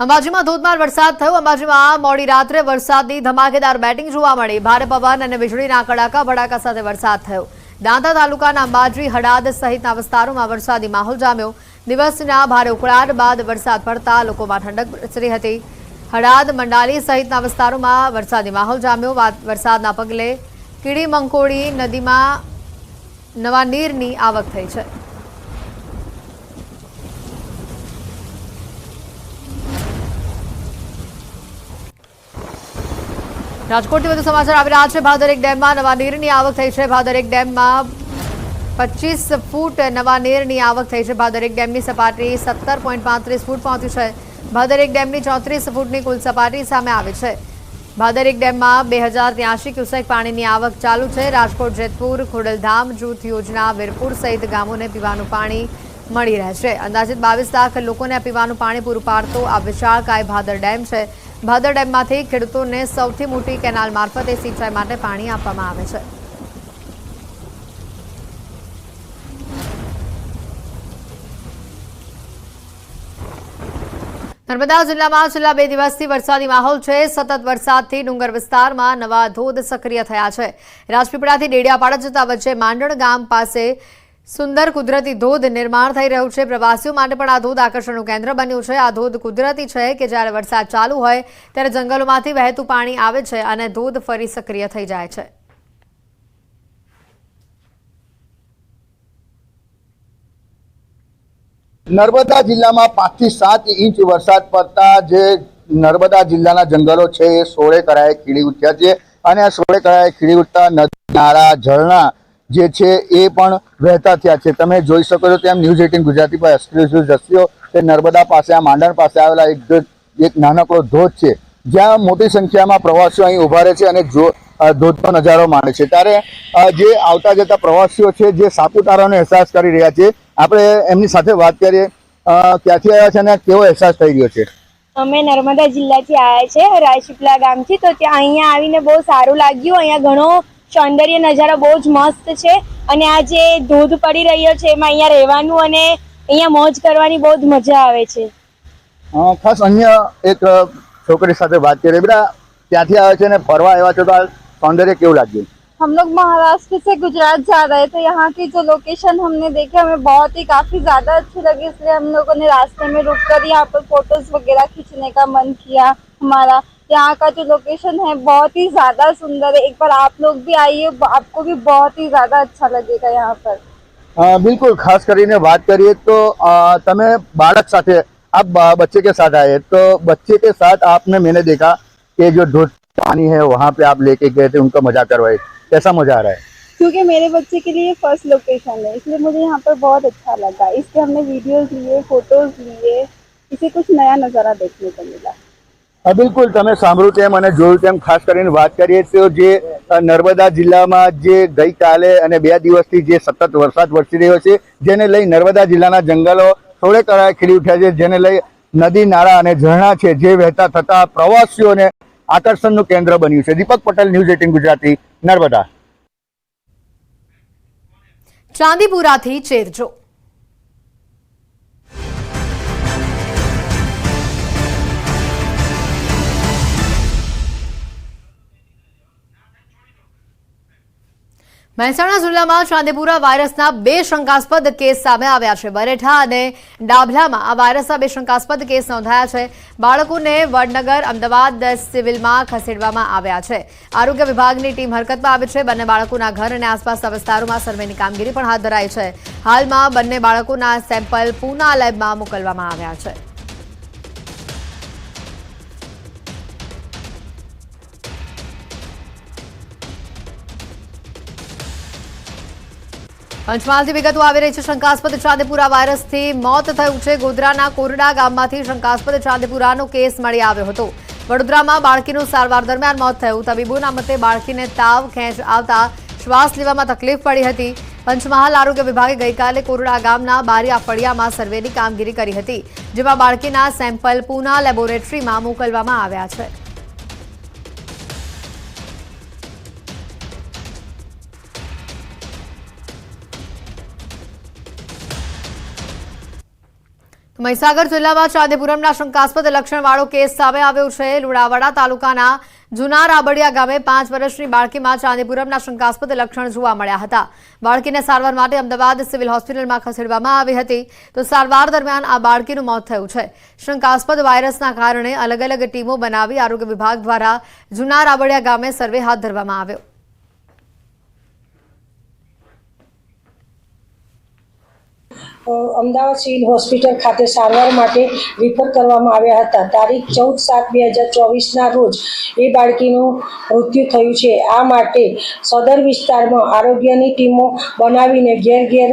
અંબાજીમાં ધોધમાર વરસાદ થયો. અંબાજીમાં મોડી રાત્રે વરસાદની ધમાકેદાર બેટિંગ જોવા મળી. ભારે પવન અને વીજળીના કડાકા ભડાકા સાથે વરસાદ થયો. દાંતા તાલુકાના અંબાજી, હડાદ સહિતના વિસ્તારોમાં વરસાદી માહોલ જામ્યો. દિવસના ભારે ઉકળાટ બાદ વરસાદ પડતા લોકોમાં ઠંડક પ્રસરી હતી. હડાદ, મંડાલી સહિતના વિસ્તારોમાં વરસાદી માહોલ જામ્યો. વરસાદના પગલે કીડી મંકોડી નદીમાં નવા નીરની આવક થઈ છે. રાજકોટથી વધુ સમાચાર આવી રહ્યા છે. ભાદરેક ડેમમાં નવા નીરની આવક થઈ છે. ભાદરેક ડેમમાં પચીસ ફૂટ નવા નીરની આવક થઈ છે. ભાદરેક ડેમની સપાટી સત્તર પોઈન્ટ પાંત્રીસ ફૂટ પહોંચી છે. ભાદરેક ડેમની ચોત્રીસ ફૂટની કુલ સપાટી સામે આવી છે. ભાદરેક ડેમમાં બે હજાર ત્યાંશી ક્યુસેક પાણીની આવક ચાલુ છે. રાજકોટ, જેતપુર, ખોડલધામ, જૂથ યોજના, વીરપુર સહિત ગામોને પીવાનું પાણી મળી રહેશે અંદાજિત બાવીસ લાખ લોકોને પીવાનું પાણી પૂરું પાડતો આ વિશાળકાય ભાદર ડેમ છે. ભાદર ડેમમાંથી ખેડૂતોને સૌથી મોટી કેનાલ મારફતે સિંચાઈ માટે પાણી આપવામાં આવે છે. નર્મદા જિલ્લામાં છેલ્લા બે દિવસથી વરસાદી માહોલ છે. સતત વરસાદથી ડુંગર વિસ્તારમાં નવા ધોધ સક્રિય થયા છે. રાજપીપળાથી ડેડિયાપાડા જતા વચ્ચે માંડણ ગામ પાસે સુંદર કુદરતી ધોધ નિર્માણ થઈ રહ્યું છે. પ્રવાસીઓ માટે પણ આ ધોધ આકર્ષણનું કેન્દ્ર બન્યું છે. આ ધોધ કુદરતી છે કે જ્યારે વરસાદ ચાલુ હોય ત્યારે જંગલોમાંથી વહેતું પાણી આવે છે અને ધોધ ફરી સક્રિય થઈ જાય છે. નર્મદા જિલ્લામાં પાંચથી સાત ઇંચ વરસાદ પડતા જે નર્મદા જિલ્લાના જંગલો છે એ સોળે કરાએ ખીલી ઉઠ્યા છે. અને આ સોળે કરાએ ખીલી ઉઠતા નદી, નાળા, ઝરણા જે છે એ પણ વહેતા થયા છે. તમે જોઈ શકો છો તેમ ન્યૂઝ એટીન ગુજરાતી પર એક્સક્લુઝિવ દ્રશ્યો તે નર્મદા પાસે, આ માંડણ પાસે આવેલા એક એક નાનકડો ધોધ છે. જ્યાં મોટી સંખ્યામાં પ્રવાસીઓ અહીં ઊભા રહે છે અને જો ધોધનો નજારો માણે છે. ત્યારે જે આવતા જતા પ્રવાસીઓ છે, જે સાપુતારાનો અહેસાસ કરી રહ્યા છે, આપણે એમની સાથે વાત કરીએ. ક્યાંથી આવ્યા છે અને કેવો અહેસાસ થઈ રહ્યો છે? અમે નર્મદા જિલ્લાથી આવ્યા છે રાજપીપલા ગામથી. તો ત્યાં અહીંયા આવીને બહુ સારું લાગ્યું. અહીંયા ઘણો સૌંદર્ય નજારો બહુ જ મસ્ત છે અને આ જે ધોધ પડી રહ્યો છે એમાં અહીંયા રહેવાનું અને અહીંયા મોજ કરવાની બહુ જ મજા આવે છે અ, ખાસ અન્ય એક અ, છોકરી સાથે વાત કરીએ બેટા ક્યાંથી આવ્યા છે અને ફરવા આવ્યા છો તો આ સૌંદર્ય કેવું લાગ્યું हम लोग महाराष्ट्र से गुजरात जा रहे थे यहाँ की जो लोकेशन हमने देखी हमें बहुत ही काफी ज्यादा अच्छी लगी इसलिए हम लोगों ने रास्ते में रुक कर यहाँ पर फोटोज वगैरह खींचने का मन किया हमारा यहाँ का जो लोकेशन है बहुत ही ज्यादा सुंदर है एक बार आप लोग भी आइए आपको भी बहुत ही ज्यादा अच्छा लगेगा यहाँ पर અ, બિલકુલ ખાસ કરીને વાત કરીએ તો અ, તમે બાળક સાથે आप ब- बच्चे के साथ आए तो बच्चे के साथ आपने मैंने देखा कि जो धोध पानी है वहाँ पे आप लेके गए थे उनका मजा करवाए कैसा मजा आ रहा है क्योंकि मेरे बच्चे के लिए फर्स्ट लोकेशन है इसलिए मुझे यहाँ पर बहुत अच्छा लगा इसके हमने वीडियोज लिए फोटोज लिए इसे कुछ नया नज़ारा देखने को मिला હા બિલકુલ, તમે સાંભળ્યું તેમ અને જોયું તેમ ખાસ કરીને વાત કરીએ તો જે નર્મદા જિલ્લામાં જે ગઈકાલે અને બે દિવસથી જે સતત વરસાદ વરસી રહ્યો છે, જેને લઈ નર્મદા જિલ્લાના જંગલો થોડે તળાએ ખીલી ઉઠ્યા છે, જેને લઈ નદી, નાળા અને ઝરણા છે, જે વહેતા થતા પ્રવાસીઓને આકર્ષણનું કેન્દ્ર બન્યું છે. Deepak Patel, news eighteen Gujarati, Narmada. ચાંદીપુરાથી ચેરજો. મહેસાણા જિલ્લામાં ચાંદીપુરા વાયરસના બે શંકાસ્પદ કેસ સામે આવ્યા છે. બરેઠા અને ડાભલામાં આ વાયરસના બે શંકાસ્પદ કેસ નોંધાયા છે. બાળકોને વડનગર, અમદાવાદ સિવિલમાં ખસેડવામાં આવ્યા છે. આરોગ્ય વિભાગની ટીમ હરકતમાં આવી છે. બંને બાળકોના ઘર અને આસપાસના વિસ્તારોમાં સર્વેની કામગીરી પણ હાથ ધરાઈ છે. હાલમાં બંને બાળકોના સેમ્પલ પૂના લેબમાં મોકલવામાં આવ્યા છે. પંચમહાલથી વિગતો આવી રહી છે. શંકાસ્પદ ચાંદીપુરા વાયરસથી મોત થયું છે. ગોધરાના કોરડા ગામમાંથી શંકાસ્પદ ચાંદીપુરાનો કેસ મળી આવ્યો હતો. વડોદરામાં બાળકીનું સારવાર દરમિયાન મોત થયું. તબીબોના મતે બાળકીને તાવ ખેંચ આવતા શ્વાસ લેવામાં તકલીફ પડી હતી. પંચમહાલ આરોગ્ય વિભાગે ગઈકાલે કોરડા ગામના બારિયા ફળિયામાં સર્વેની કામગીરી કરી હતી, જેમાં બાળકીના સેમ્પલ પૂના લેબોરેટરીમાં મોકલવામાં આવ્યા છે. મહીસાગર જિલ્લામાં ચાંદીપુરમના શંકાસ્પદ લક્ષણવાળો કેસ સામે આવ્યો છે. લુણાવાડા તાલુકાના જુના રાબડિયા ગામે પાંચ વર્ષની બાળકીમાં ચાંદીપુરમના શંકાસ્પદ લક્ષણ જોવા મળ્યા હતા. બાળકીને સારવાર માટે અમદાવાદ સિવિલ હોસ્પિટલમાં ખસેડવામાં આવી હતી. તો સારવાર દરમિયાન આ બાળકીનું મોત થયું છે. શંકાસ્પદ વાયરસના કારણે અલગ અલગ ટીમો બનાવી આરોગ્ય વિભાગ દ્વારા જુના રાબડિયા ગામે સર્વે હાથ ધરવામાં આવ્યો. અમદાવાદ સિવિલ હોસ્પિટલ ખાતે સારવાર માટે રિફર કરવામાં આવ્યા હતા. તારીખ ચૌદ સાત બે હજાર ચોવીસના રોજ એ બાળકીનું મૃત્યુ થયું છે. આ માટે સદર વિસ્તારમાં આરોગ્યની ટીમો બનાવીને ઘેર ઘેર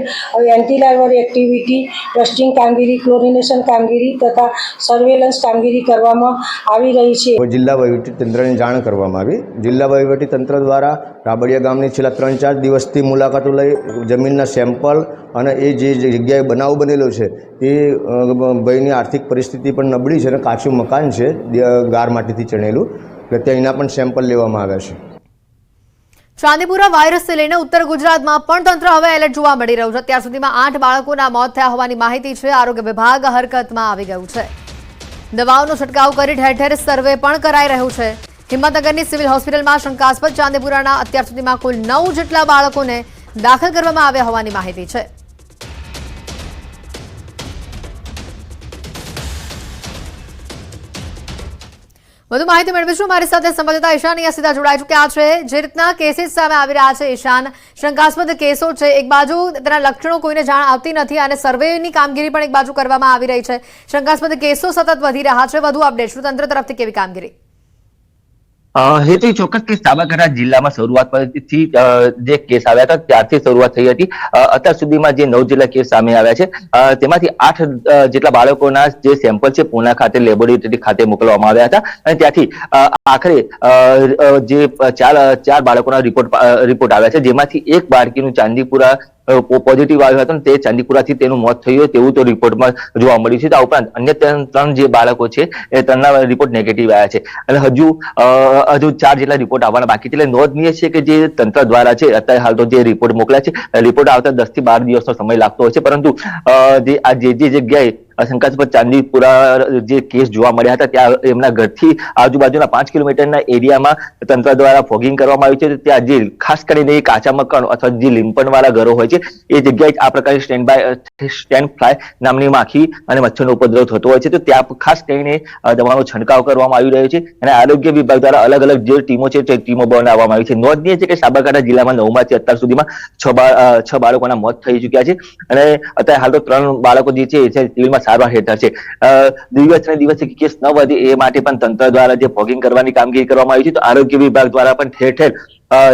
એન્ટીલાર્વર એક્ટિવિટી ટેસ્ટિંગ કામગીરી ક્લોરિનેશન કામગીરી તથા સર્વેલન્સ કામગીરી કરવામાં આવી રહી છે. જિલ્લા વહીવટી તંત્રને જાણ કરવામાં આવી. જિલ્લા વહીવટી તંત્ર દ્વારા રાબડિયા ગામની છેલ્લા ત્રણ ચાર દિવસથી મુલાકાતો લઈ જમીનના સેમ્પલ અને એ જે જગ્યાએ બનાવ બનેલો છે. એ ભાઈની આર્થિક પરિસ્થિતિ પણ નબળી છે અને કાચું મકાન છે ગાર માટીથી ચણેલું. એટલે ત્યાંના પણ સેમ્પલ લેવામાં આવ્યા છે. ચાંદીપુરા વાયરસને લઈને ઉત્તર ગુજરાતમાં પણ તંત્ર હવે એલર્ટ જોવા મળી રહ્યું છે. અત્યાર સુધીમાં આઠ બાળકોના મોત થયા હોવાની માહિતી છે. આરોગ્ય વિભાગ હરકતમાં આવી ગયું છે. દવાઓનો છંટકાવ કરી ઠેર ઠેર સર્વે પણ કરાઈ રહ્યું છે. હિંમતનગરની સિવિલ હોસ્પિટલમાં શંકાસ્પદ ચાંદીપુરાના અત્યાર સુધીમાં કુલ નવ જેટલા બાળકોને દાખલ કરવામાં આવ્યા હોવાની માહિતી છે. વધુ માહિતી મેળવીશું. મારી સાથે સંવાદદાતા ઈશાન અહીંયા સીધા જોડાઈ ચૂક્યા છે. જે રીતના કેસીસ સામે આવી રહ્યા છે ઈશાન, શંકાસ્પદ કેસો છે. એક બાજુ તેના લક્ષણો કોઈને જાણ આવતી નથી અને સર્વેની કામગીરી પણ એક બાજુ કરવામાં આવી રહી છે. શંકાસ્પદ કેસો સતત વધી રહ્યા છે. વધુ અપડેટ તંત્ર તરફથી કેવી કામગીરી? હેતુ ચોક્કસ કે સાબરકાંઠા જિલ્લામાં શરૂઆત પરથી જે કેસ આવ્યા હતા, ત્યારથી શરૂઆત થઈ હતી. અત્યાર સુધીમાં જે નવ જેટલા કેસ સામે આવ્યા છે તેમાંથી આઠ જેટલા બાળકોના જે સેમ્પલ છે, પુના ખાતે લેબોરેટરી ખાતે મોકલવામાં આવ્યા હતા. અને ત્યાંથી આખરે જે ચાર ચાર બાળકોના રિપોર્ટ રિપોર્ટ આવ્યા છે, જેમાંથી એક બાળકીનું ચાંદીપુરા પોઝિટિવ આવ્યો હતો તે ચાંદીપુરાથી તેનું મોત થયું તેવું તો રિપોર્ટમાં જોવા મળ્યું છે. આ ઉપરાંત અન્ય ત્રણ જે બાળકો છે, એ ત્રણના રિપોર્ટ નેગેટિવ આવ્યા છે. અને હજુ હજુ ચાર જેટલા રિપોર્ટ આવવાના બાકી છે. એટલે નોંધનીય છે કે જે તંત્ર દ્વારા છે, અત્યારે હાલ તો જે રિપોર્ટ મોકલ્યા છે રિપોર્ટ આવતા દસથી બાર દિવસનો સમય લાગતો હોય છે. પરંતુ જે આ જે જે જગ્યાએ શંકાસ્પદ ચાંદીપુરા જે કેસ જોવા મળ્યા હતા, ત્યાં એમના ઘરથી આજુબાજુના પાંચ કિલોમીટરના એરિયામાં તંત્ર દ્વારા ફોગિંગ કરવામાં આવ્યું છે. ત્યાં જે ખાસ કરીને કાચા મકાનો અથવા જે લીંપણવાળા ઘરો હોય છે, એ જગ્યાએ આ પ્રકારની સ્ટેન્ડ બાય સ્ટેન્ડ ફ્લાય નામની માખી અને મચ્છરનો ઉપદ્રવ થતો હોય છે. તો ત્યાં ખાસ કરીને દવાનો છંટકાવ કરવામાં આવી રહ્યો છે અને આરોગ્ય વિભાગ દ્વારા અલગ અલગ જે ટીમો છે, તે ટીમો બનાવવામાં આવી છે. નોંધનીય છે કે સાબરકાંઠા જિલ્લામાં નવમાંથી અત્યાર સુધીમાં છ છ બાળકોના મોત થઈ ચુક્યા છે. અને અત્યારે હાલ તો ત્રણ બાળકો જે છે સિવિલમાં સારવાર હેઠળ છે. અ, દિવસ કેસ ન વધે એ માટે પણ તંત્ર દ્વારા જે ફોગિંગ કરવાની કામગીરી કરવામાં આવી છે તો આરોગ્ય વિભાગ દ્વારા પણ ઠેર ઠેર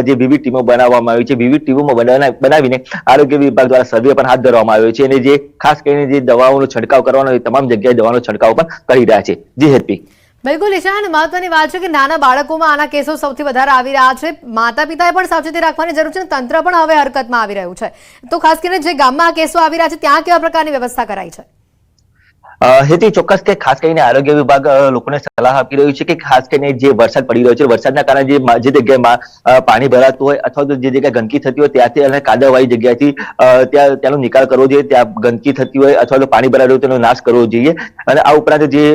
જે વિવિધ ટીમો બનાવવામાં આવી છે વિવિધ ટીમોમાં બનાવના- આરોગ્ય વિભાગ દ્વારા સર્વે પણ હાથ ધરવામાં આવ્યો છે અને જે ખાસ કરીને જે દવાઓનો છંટકાવ કરવાનો એ તમામ જગ્યાએ દવાનો છંટકાવ પણ કરી રહ્યા છે. જી હેતપી બિલકુલ ઈશાન મહત્વની વાત છે કે નાના બાળકોમાં આના કેસો સૌથી વધારે આવી રહ્યા છે. માતા પિતાએ પણ સાવચેતી રાખવાની જરૂર છે તંત્ર પણ હવે હરકતમાં આવી રહ્યું છે. તો ખાસ કરીને જે ગામમાં આ કેસો આવી રહ્યા છે ત્યાં કેવા પ્રકારની વ્યવસ્થા કરાઈ છે? હેતી ચોક્કસ કે ખાસ કરીને આરોગ્ય વિભાગ લોકોને સલાહ આપી રહ્યું છે કે ખાસ કરીને જે વરસાદ પડી રહ્યો છે, વરસાદના કારણે જે જગ્યાએ પાણી ભરાતું હોય અથવા તો જે જગ્યાએ ગંદકી થતી હોય ત્યાંથી અને કાદવવાળી જગ્યાથી ત્યાં તેનો નિકાલ કરવો જોઈએ, ત્યાં ગંદકી થતી હોય અથવા તો પાણી ભરાયું હોય તેનો નાશ કરવો જોઈએ. અને આ ઉપરાંત જે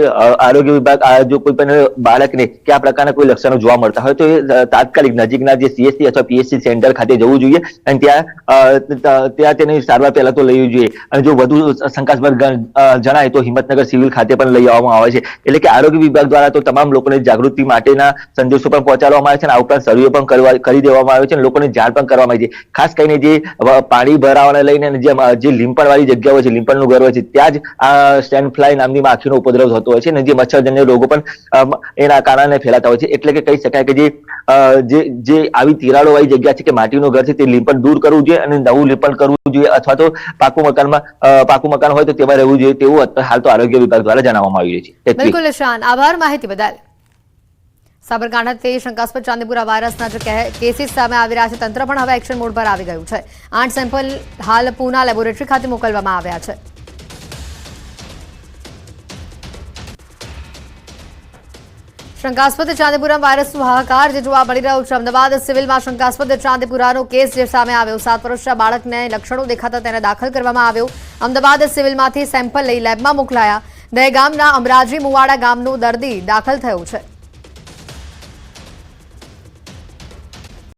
આરોગ્ય વિભાગ, આ જો કોઈ પણ બાળકને કે આ પ્રકારના કોઈ લક્ષણો જોવા મળતા હોય તો એ તાત્કાલિક નજીકના જે સીએસસી અથવા પીએચસી સેન્ટર ખાતે જવું જોઈએ અને ત્યાં ત્યાં તેની સારવાર પહેલા તો લેવી જોઈએ. અને જો વધુ શંકાસ્પદ જણાય તો હિંમતનગર સિવિલ ખાતે પણ લઈ આવવામાં આવે છે. એટલે કે આરોગ્ય વિભાગ દ્વારા તો તમામ લોકોને જાગૃતિ માટેના સંદેશો પણ પહોંચાડવામાં આવે છે અને આ ઉપરાંત સર્વે પણ કરી દેવામાં આવે છે અને લોકોને જાણ પણ કરવામાં આવી છે. ખાસ કરીને જે પાણી ભરાવાને લઈને જે જે લીંપણવાળી વાળી જગ્યા હોય છે, લીંપણનું ઘર હોય છે, ત્યાં જ આ સ્ટેન્ડ ફ્લાય નામની માખીનો ઉપદ્રવ થતો હોય છે અને જે મચ્છરજન્ય રોગો પણ એના કારણે ફેલાતા હોય છે. એટલે કે કહી શકાય કે જે જે આવી તિરાડો વાળી જગ્યા છે કે માટીનું ઘર છે તે લીંપણ દૂર કરવું જોઈએ અને નવું લીંપણ કરવું જોઈએ અથવા તો પાકું મકાનમાં પાકું મકાન હોય તો તેમાં રહેવું જોઈએ. તેવું હાલ તો આરોગ્ય વિભાગ દ્વારા જણાવવામાં આવી છે. બિલકુલ ઈશાન આભાર માહિતી બદલ. સાબરકાંઠાથી શંકાસ્પદ ચાંદીપુરા વાયરસના જે કેસીસ સામે આવી રહ્યા છે, તંત્ર પણ હવે એક્શન મોડ પર આવી ગયું છે. આઠ સેમ્પલ હાલ પૂના લેબોરેટરી ખાતે મોકલવામાં આવ્યા છે. શંકાસ્પદ ચાંદીપુરા વાયરસનો હાહાકાર જે જોવા મળી રહ્યો છે. અમદાવાદ સિવિલમાં શંકાસ્પદ ચાંદીપુરાનો કેસ જે સામે આવ્યો. સાત વર્ષના બાળકને લક્ષણો દેખાતા તેને દાખલ કરવામાં આવ્યો. અમદાવાદ સિવિલમાંથી સેમ્પલ લઈ લેબમાં મોકલાયા. દહેગામના અમરાજી મુવાડા ગામનો દર્દી દાખલ થયો છે.